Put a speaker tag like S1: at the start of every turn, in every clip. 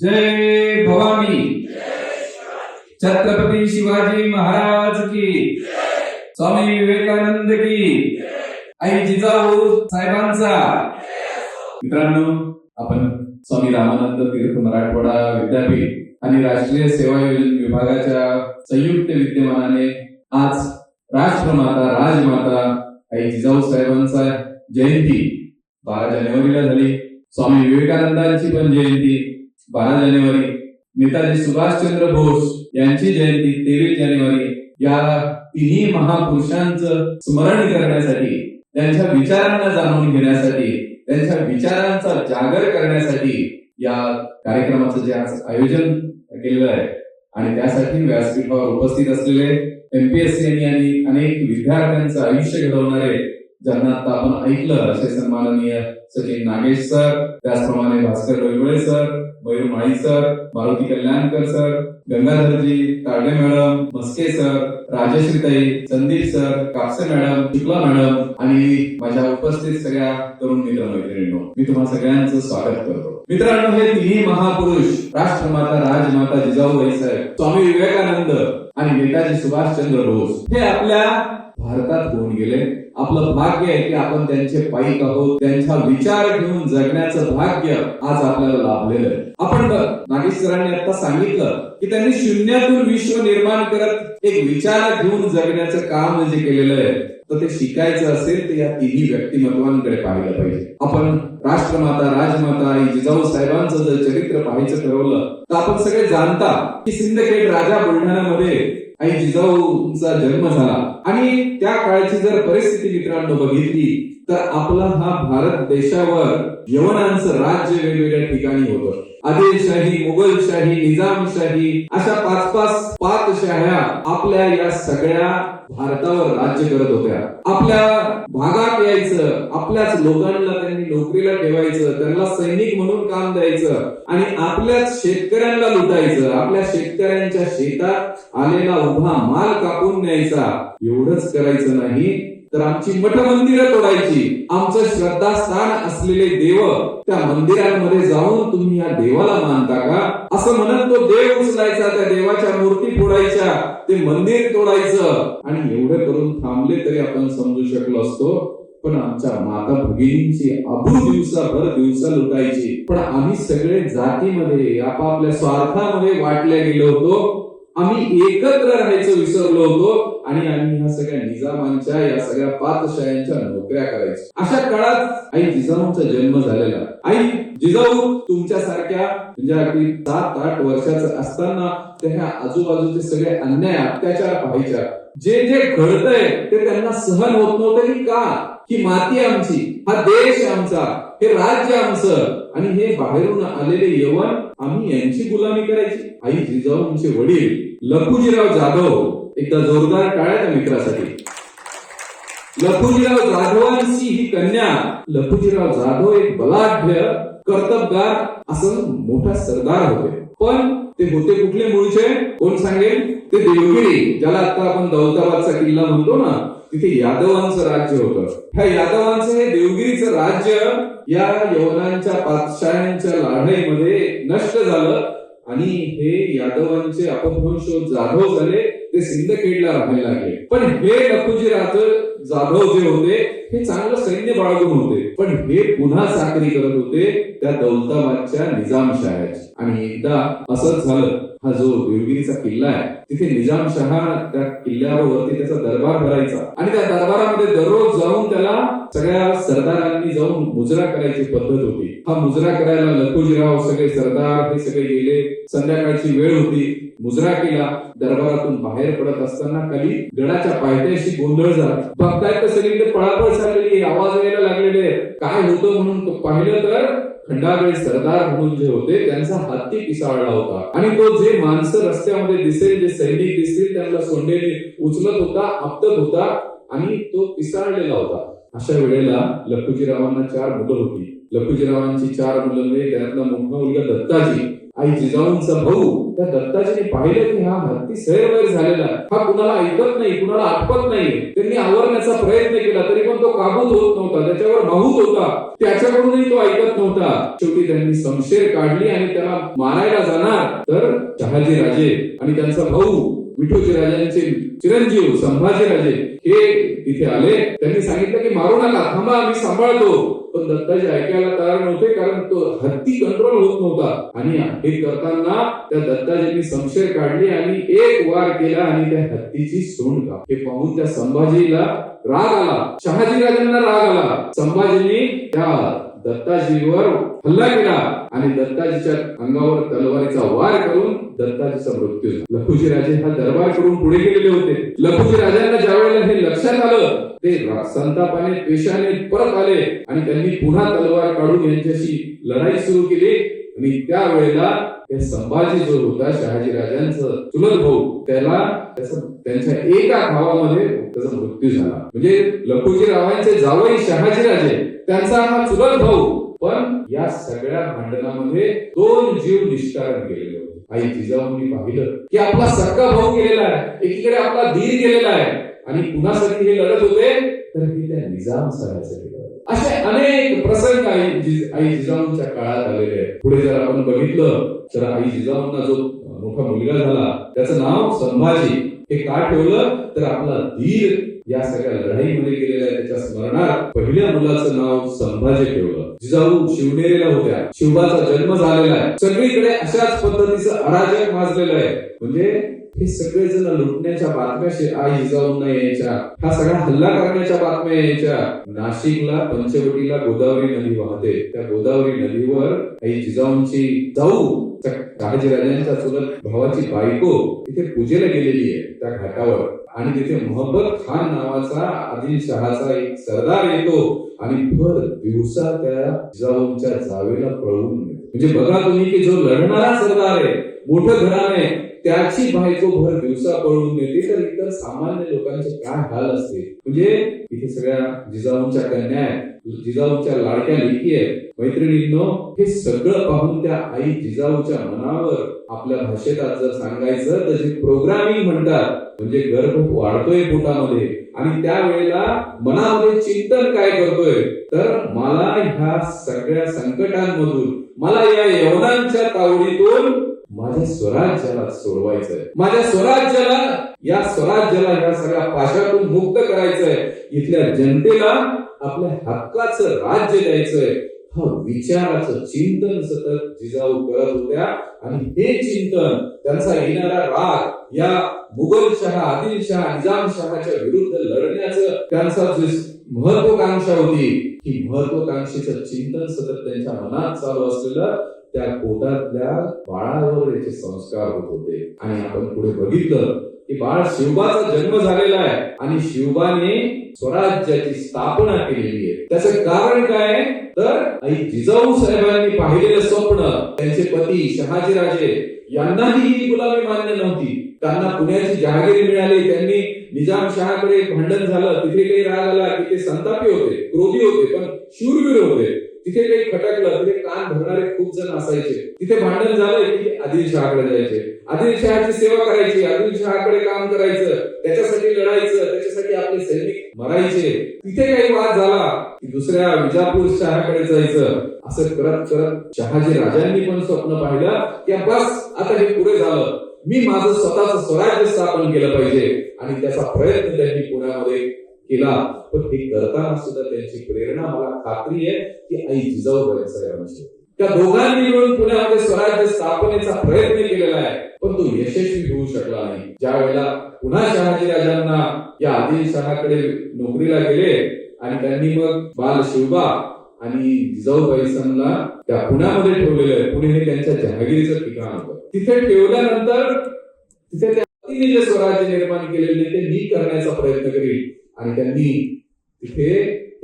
S1: जय भवानी छत्रपती शिवाजी महाराज की स्वामी विवेकानंद की आई जिजाऊ साहेबांचा मित्रांनो आपण स्वामी रामानंद तीर्थ मराठवाडा विद्यापीठ आणि राष्ट्रीय सेवा योजना विभागाच्या संयुक्त विद्यमानाने आज राष्ट्रमाता राजमाता आई जिजाऊ साहेबांचा जयंती बारा जानेवारीला झाली स्वामी विवेकानंदांची पण जयंती बारा जानेवारी नेताजी सुभाषचंद्र बोस यांची जयंती तेवीस जानेवारी या तिन्ही महापुरुषांचं स्मरण करण्यासाठी त्यांच्या विचारांना जाणून घेण्यासाठी त्यांच्या विचारांचा जागर करण्यासाठी या कार्यक्रमाचं जे आज आयोजन केलेलं आहे आणि त्यासाठी व्यासपीठावर उपस्थित असलेले एमपीएससी e आणि अनेक विद्यार्थ्यांचं आयुष्य घडवणारे ज्यांना आता आपण ऐकलं असे सन्माननीय सचिन नागेश सर त्याचप्रमाणे Bhaskar Doiwale sir Mayur Mali sir Maruti Kalyankar sir Gangadharji Tade madam Maske sir राजश्रीताई Sandeep sir Kapse madam Shukla madam आणि माझ्या उपस्थित सगळ्या तरुण मित्र मैत्रिणींनो मी तुम्हाला सगळ्यांचं स्वागत करतो मित्रांनो हे तिन्ही महापुरुष राष्ट्रमाता राजमाता जिजाऊबाई साहेब स्वामी विवेकानंद आणि नेताजी सुभाषचंद्र बोस हे आपल्या भारतात होऊन गेले आपलं भाग्य आहे की आपण त्यांचे पाईक आहोत त्यांचा विचार घेऊन जगण्याचं भाग्य आज आपल्याला लाभलेलं आहे आपण नागेश आता सांगितलं की त्यांनी शून्यातून विश्व निर्माण करत एक विचार घेऊन जगण्याचं काम जे केलेलं आहे तर ते शिकायचं असेल तर या तिन्ही व्यक्तिमत्वांकडे पाहिलं पाहिजे आपण राष्ट्रमाता राजमाता आणि जिजाऊ साहेबांचं जर चरित्र पाहायचं ठरवलं तर आपण सगळे जाणता की सिंदखेड राजा बुलढाण्यामध्ये आई जिजाऊचा जन्म झाला आणि त्या काळची जर परिस्थिती मित्रांनो बघितली तर आपला हा भारत देशावर यवनांचं राज्य वेगवेगळ्या ठिकाणी होतं आदिलशाही मुघलशाही निजामशाही अशा पाच पाच पाच शाह्या आपल्या या सगळ्या भारतावर राज्य करत होत्या आपल्या भागात यायचं आपल्याच लोकांना त्यांनी नोकरीला ठेवायचं त्यांना सैनिक म्हणून काम द्यायचं आणि आपल्याच शेतकऱ्यांना लुटायचं आपल्या शेतकऱ्यांच्या शेतात आलेला उभा माल कापून न्यायचा एवढंच करायचं नाही तर आमची मठ मंदिर तोडायची आमचं श्रद्धास्थान असलेले देव त्या मंदिरांमध्ये जाऊन तुम्ही या देवाला मानता का असं म्हणत तो देव उचलायचा त्या देवाच्या मूर्ती फोडायच्या ते मंदिर तोडायचं आणि एवढं करून थांबले तरी आपण समजू शकलो असतो पण आमच्या माता भगिनींची अभू दिवसाभर दिवसा लुटायची पण आम्ही सगळे जातीमध्ये आपापल्या स्वार्थामध्ये वाटले गेलो होतो आम्ही एकत्र राहायचं विसरलो होतो आणि आम्ही ह्या सगळ्या निजामांच्या या सगळ्या पातशायांच्या नोकऱ्या करायच्या अशा काळात आई जिजाऊंचा जन्म झालेला आई जिजाऊ तुमच्या सारख्या म्हणजे अगदी सात आठ वर्षाचं असताना त्या आजूबाजूचे सगळे अन्याय अत्याचार पाहायच्या जे जे घडतंय ते त्यांना सहन होत नव्हतं की का की माती आमची हा देश आमचा हे राज्य आमचं आणि हे बाहेरून आलेले यवन आम्ही यांची गुलामी करायची आई जिजाऊंचे वडील लखुजीराव जाधव एकदा जोरदार टाळ्या मित्रासाठी लखुजीराव जाधवांची ही कन्या लखुजीराव जाधव एक बलाढ्य कर्तबगार असं मोठा सरदार होते पण ते होते कुठले मूळचे कोण सांगेल ते देवगिरी ज्याला आता आपण दौलताबादचा किल्ला म्हणतो ना तिथे यादवांचं राज्य होतं ह्या यादवांचं हे देवगिरीचं राज्य या यवनांच्या पातशाहांच्या लढाईमध्ये नष्ट झालं आणि हे यादवांचे अपभ्रंश जाधव झाले ते सिंदखेडला राहायला लागले पण हे लखुजी राज जाधव जे होते हे चांगलं सैन्य बाळगून होते पण हे पुन्हा साखरी करत होते त्या दौलताबादच्या निजामशाह्याची आणि एकदा असंच झालं हा जो देवगिरीचा किल्ला आहे तिथे निजामशहा त्या किल्ल्यावरती त्याचा दरबार भरायचा आणि त्या दरबारामध्ये दररोज जाऊन त्याला सगळ्या सरदारांनी जाऊन मुजरा करायची पद्धत होती हा मुजरा करायला लखोजीराव सगळे सरदार हे सगळे गेले संध्याकाळची वेळ होती मुजरा केला दरबारातून बाहेर पडत असताना खाली गडाच्या पायथ्याशी गोंधळ झाला बघतायत तर सगळीकडे पळापळ चाललेली आवाज यायला लागलेले काय होतं म्हणून पाहिलं तर खंडागळे सरदार म्हणून जे होते त्यांचा हत्ती पिसाळला होता आणि तो जे माणसं रस्त्यामध्ये दिसेल जे सैनिक दिसतील त्यांना सोंडेने उचलत होता आपटत होता आणि तो पिसाळलेला होता अशा वेळेला लखुजीरावांना चार मुलं होती लखुजीरावांची चार मुलं म्हणजे त्यातला मोठा मुलगा दत्ताजी आई जिजाऊंचा भाऊ त्या दत्ताजीने पाहिलं की हा हत्ती सैरवैर झालेला हा कुणाला ऐकत नाही कुणाला आठवत नाही त्यांनी आवरण्याचा प्रयत्न केला तरी पण तो काबूत होत नव्हता त्याच्यावर माहूत होता त्याच्याकडूनही तो ऐकत नव्हता शेवटी त्यांनी समशेर काढली आणि त्याला मारायला जाणार तर शहाजी राजे आणि त्यांचा भाऊ विठोजी राजांचे चिरंजीव राजे हे तिथे आले त्यांनी सांगितलं की मारू नका थांबा आम्ही सांभाळतो पण दत्ताजी ऐकायला तयार नव्हते कारण तो हत्ती कंट्रोल होत नव्हता आणि हे करताना त्या दत्ताजींनी संशय काढले आणि एक वार केला आणि त्या हत्तीची सोंड का हे पाहून त्या संभाजीला राग आला शहाजी राजांना राग आला संभाजींनी त्या दत्ताजीवर हल्ला केला आणि दत्ताजीच्या अंगावर तलवारीचा वार करून दत्ताजीचा मृत्यू झाला लखुजी राजे हा दरबार करून पुढे गेलेले होते लखुजी राजांना ज्या वेळेला हे लक्षात आलं ते संतापाने पेशाने परत आले आणि त्यांनी पुन्हा तलवार काढून यांच्याशी लढाई सुरू केली आणि त्यावेळेला संभाजी जो होता शहाजी राजांचं चुलत भाऊ त्याला त्यांच्या एका भावामध्ये त्याचा मृत्यू झाला म्हणजे लखुजी रावांचे जावई शहाजी राजे त्यांचा हा चुलत भाऊ पण या सगळ्या भांडणामध्ये दोन जीव निष्कारण केलेले होते आई जिजाऊंनी पाहिलं की आपला सक्का भाऊ केलेला आहे एकीकडे आपला धीर गेलेला आहे आणि सगळी हे लढत होते तर हे त्या निजाम सरासाठी असे अनेक प्रसंग आई आई जिजाऊंच्या काळात आलेले आहेत पुढे जर आपण बघितलं तर आई जिजाऊंना जो मोठा मुलगा झाला त्याचं नाव संभाजी हे काय ठेवलं तर आपला धीर या सगळ्या लढाईमध्ये गेलेल्या त्याच्या स्मरणात पहिल्या मुलाचं नाव संभाजी ठेवलं जिजाऊ शिवनेरीला होत्या शिवबाचा जन्म झालेला आहे सगळीकडे अशाच पद्धतीचं अराजक माजलेलं आहे म्हणजे हे जण लुटण्याच्या बातम्या आई जाऊन यायच्या हा सगळा हल्ला करण्याच्या बातम्या यायच्या नाशिकला पंचवटीला गोदावरी नदी वाहते त्या गोदावरी नदीवर आई जिजाऊंची जाऊ राजांच्या चुलत भावाची बायको तिथे पूजेला गेलेली आहे त्या घाटावर आणि तिथे मोहम्मद खान नावाचा शहाचा एक सरदार येतो आणि भर दिवसा त्या जिजाऊंच्या जावेला पळवून म्हणजे बघा तुम्ही की जो लढणारा सरदार आहे मोठं घराणे त्याची बायको भर दिवसा पळून नेते तर इतर सामान्य लोकांचे काय हाल असते म्हणजे इथे सगळ्या जिजाऊंच्या कन्या आहेत जिजाऊच्या लाडक्या लेखी मैत्रिणींनो हे सगळं पाहून त्या आई जिजाऊच्या मनावर आपल्या भाषेत आज जर सांगायचं तर जे प्रोग्रामिंग म्हणतात म्हणजे गर्भ वाढतोय पोटामध्ये आणि त्यावेळेला मनामध्ये चिंतन काय करतोय तर मला ह्या सगळ्या संकटांमधून मला या यवनांच्या तावडीतून माझ्या स्वराज्याला सोडवायचंय माझ्या स्वराज्याला या स्वराज्याला या सगळ्या पाशातून मुक्त करायचंय इथल्या जनतेला आपल्या हक्काचं राज्य द्यायचंय हा विचाराचं चिंतन सतत जिजाऊ करत होत्या आणि हे चिंतन त्यांचा येणारा राग या मुघलशहा आदिलशहा निजामशहाच्या विरुद्ध लढण्याचं त्यांचा जे महत्वाकांक्षा होती ही महत्वाकांक्षेचं चिंतन सतत त्यांच्या मनात चालू असलेलं त्या पोटातल्या बाळावर याचे संस्कार होत होते आणि आपण पुढे बघितलं की बाळ शिवबाचा जन्म झालेला आहे आणि शिवबाने स्वराज्याची स्थापना केलेली आहे त्याच कारण काय तर आई जिजाऊ साहेबांनी पाहिलेलं स्वप्न त्यांचे पती शहाजीराजे यांनाही ही गुलामी मान्य नव्हती त्यांना पुण्याची जहागिरी मिळाली त्यांनी निजाम शहाकडे भांडण झालं तिथे काही राग आला की ते संतापी होते क्रोधी होते पण शूरवीर होते तिथे काही खटकलं तिथे कान भरणारे खूप जण असायचे तिथे भांडण झालंय की आदिल शहाकडे जायचे आदिल शहाची सेवा करायची आदिल शहाकडे काम करायचं त्याच्यासाठी लढायचं त्याच्यासाठी आपले सैनिक मरायचे तिथे काही वाद झाला की दुसऱ्या विजापूर शहाकडे जायचं असं करत करत शहाजी राजांनी पण स्वप्न पाहिलं की बस आता हे पुढे झालं मी माझं स्वतःच स्वराज्य स्थापन केलं पाहिजे आणि त्याचा प्रयत्न त्यांनी पुण्यामध्ये केला पण ते करताना सुद्धा त्यांची प्रेरणा मला खात्री आहे की आई जिजाऊ यांची त्या दोघांनी मिळून पुण्यामध्ये स्वराज्य स्थापनेचा प्रयत्न केलेला आहे पण तो यशस्वी होऊ शकला नाही ज्या वेळेला पुन्हा शहाजी राजांना या आदिलशहाकडे नोकरीला गेले आणि त्यांनी मग बाल शिवबा आणि जिजाऊबाईसांना त्या पुण्यामध्ये ठेवलेलं आहे पुणे हे त्यांच्या जहागिरीचं ठिकाण होतं तिथे ठेवल्यानंतर तिथे त्या जे स्वराज्य निर्माण केलेले ते मी करण्याचा प्रयत्न करील आणि त्यांनी तिथे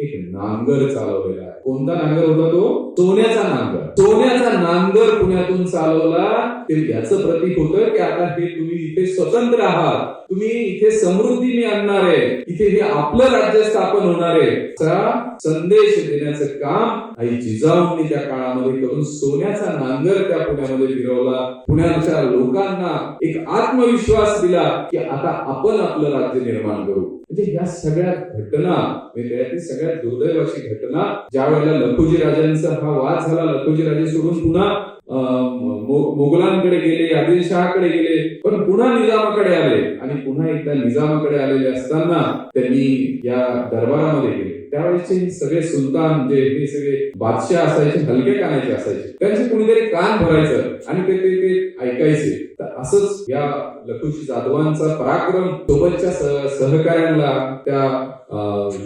S1: एक नांगर चालवलेला आहे कोणता नांगर होता तो सोन्याचा नांगर सोन्याचा नांगर पुण्यातून चालवला ते याच प्रतीक होतं की आता हे तुम्ही इथे स्वतंत्र आहात तुम्ही इथे समृद्धी मी आणणार आहे इथे हे आपलं राज्य स्थापन होणार आहे संदेश देण्याचं काम आई जिजाऊंनी त्या काळामध्ये करून सोन्याचा नांगर त्या पुण्यामध्ये फिरवला पुण्याच्या लोकांना एक आत्मविश्वास दिला की आता आपण आपलं राज्य निर्माण करू म्हणजे ह्या सगळ्या घटना म्हणजे सगळ्या दुर्दैवाची घटना ज्या वेळेला लखोजी राजांचा हा वाद झाला लखोजी राजे सोडून पुन्हा मुघलांकडे गेले आदिलशहाकडे गेले पण पुन्हा निजामाकडे आले आणि पुन्हा एकदा निजामाकडे आलेले असताना त्यांनी या दरबारामध्ये गेले त्यावेळेसचे सगळे सुलतान जे हे सगळे बादशाह असायचे हलके कानायचे असायचे त्यांचे कुणीतरी कान भरायचं आणि ते ते ऐकायचे तर असंच या लखुशी जाधवांचा पराक्रम सोबतच्या सहकार्यांना त्या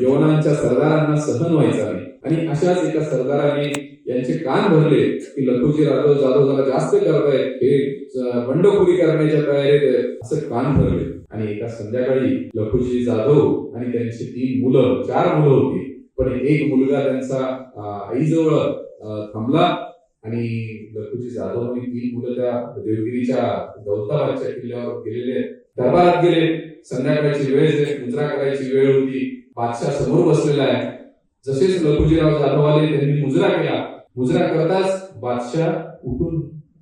S1: यवनांच्या सरदारांना सहन व्हायचा नाही आणि अशाच एका सरदाराने यांचे कान भरले की लखुजी जाधव जाधव जरा जास्त करतायत हे बंडखोरी करण्याच्या तयारीत असं कान भरले आणि एका संध्याकाळी लखुजी जाधव आणि त्यांची तीन मुलं चार मुलं होती पण एक मुलगा त्यांचा आईजवळ थांबला आणि लखुजी जाधव आणि तीन मुलं त्या देवगिरीच्या दौलताबादच्या किल्ल्यावर गेलेले दरबारात गेले संध्याकाळची वेळ मुजरा करायची वेळ होती बादशाह समोर बसलेला आहे जसेच लखुजीराव जाधव आले त्यांनी मुजरा केला मुजरा करताच बादशाह उठून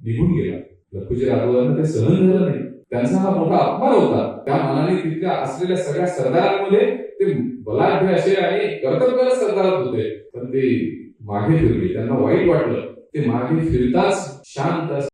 S1: निघून गेला लखुजी राघवांना ते सहन झालं नाही त्यांचा हा मोठा अपमान होता त्या मनाने तिथल्या असलेल्या सगळ्या सरदारांमध्ये ते बलाढ्य असे आणि कर्तव्याला सरदारात होते पण ते मागे फिरले त्यांना वाईट वाटलं ते मागे फिरताच शांत